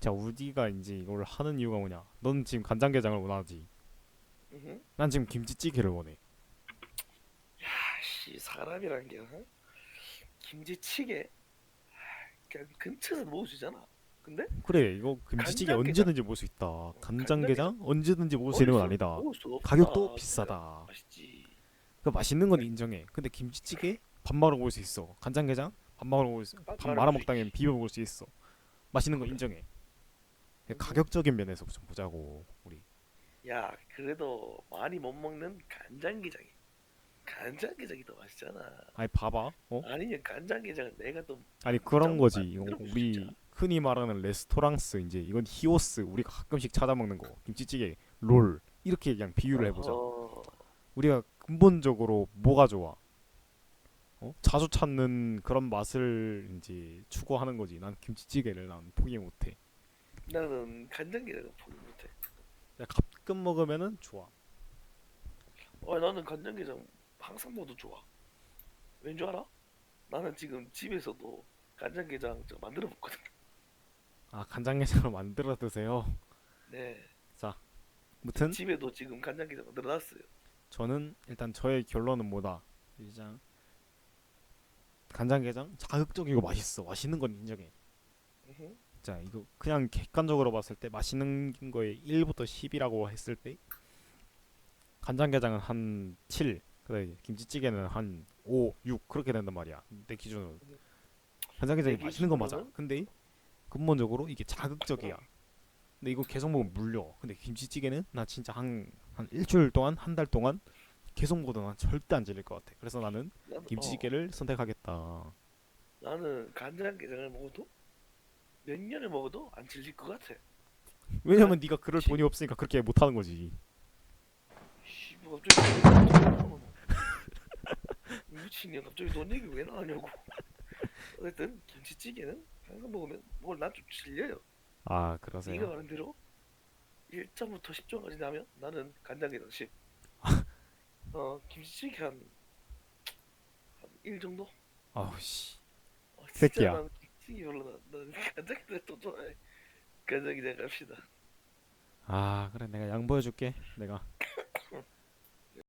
자 우리가 이제 이걸 하는 이유가 뭐냐? 넌 지금 간장게장을 원하지. 으흠. 난 지금 김치찌개를 원해. 아씨 사람이란 게 어? 김치찌개 아, 그냥 근처에서 먹을 수 있잖아. 근데 그래 이거 김치찌개 간장게장. 언제든지 먹을 수 있다. 간장게장 언제든지 먹을 수 있는 건 아니다. 먹을 수 없다. 가격도 비싸다. 맛있지. 그 맛있는 건 인정해. 근데 김치찌개 밥 말아 먹을 수 있어. 간장게장 밥 말아 먹을 수. 밥 밥 말아 말아 먹을 수 먹다면. 비벼 먹을 수 있어. 맛있는 거. 인정해. 음. 가격적인 면에서 좀 보자고 우리. 야 그래도 많이 못 먹는 간장게장이 간장게장이 더 맛있잖아. 아니 봐봐. 어? 아니면 간장게장은 내가 또 아니 그런 거지. 우리. 흔히 말하는 레스토랑스 이제 이건 히오스 우리가 가끔씩 찾아 먹는 거. 김치찌개, 롤 이렇게 그냥 비유를 해보자. 어허. 우리가 근본적으로 뭐가 좋아? 어? 자주 찾는 그런 맛을 이제 추구하는 거지. 난 김치찌개를 난 포기 못해. 나는 간장게장을 포기 못해. 야, 가끔 먹으면은 좋아. 어 나는 간장게장 항상 먹어도 좋아. 왠 줄 알아? 나는 지금 집에서도 간장게장 저 만들어 먹거든. 아 간장게장을 만들어 드세요. 네. 무튼 집에도 지금 간장게장 만들어 놨어요. 저는 일단 저의 결론은 뭐다. 일장 간장게장 자극적이고 맛있어. 맛있는 건 인정해. 으흠. 자 이거 그냥 객관적으로 봤을 때 맛있는 거에 1부터 10이라고 했을 때 간장게장은 한 7, 그다음에 김치찌개는 한 5, 6 그렇게 된단 말이야. 내 기준으로 간장게장이 내 맛있는 건 맞아. 근데 근본적으로 이게 자극적이야. 근데 이거 계속 먹으면 물려. 근데 김치찌개는 나 진짜 한, 한 일주일 동안 한 달 동안 계속 먹어도 난 절대 안 질릴 것 같아. 그래서 나는 나는, 김치찌개를 선택하겠다. 어, 나는 간장게장을 먹어도 몇 년을 먹어도 안 질릴 것 같아. 왜냐면 네가 그럴 지- 돈이 없으니까 그렇게 못 하는 거지. 씨, 뭐 갑자기 돈 얘기 왜 나오노? 미친년 갑자기 돈 얘기 왜 나오냐고. 어쨌든 김치찌개는 항상 먹으면 뭘난좀 질려요. 아 네가 그러세요? 말한 대로 1점부터 10점까지 나면 나는 간장게장 10. 어 김치찌개 한, 한1 정도? 아우 씨. 어, 진짜 새끼야. 난 난 간장게장 더 좋아해. 간장게장 갑시다. 아 그래 내가 양보해줄게. 내가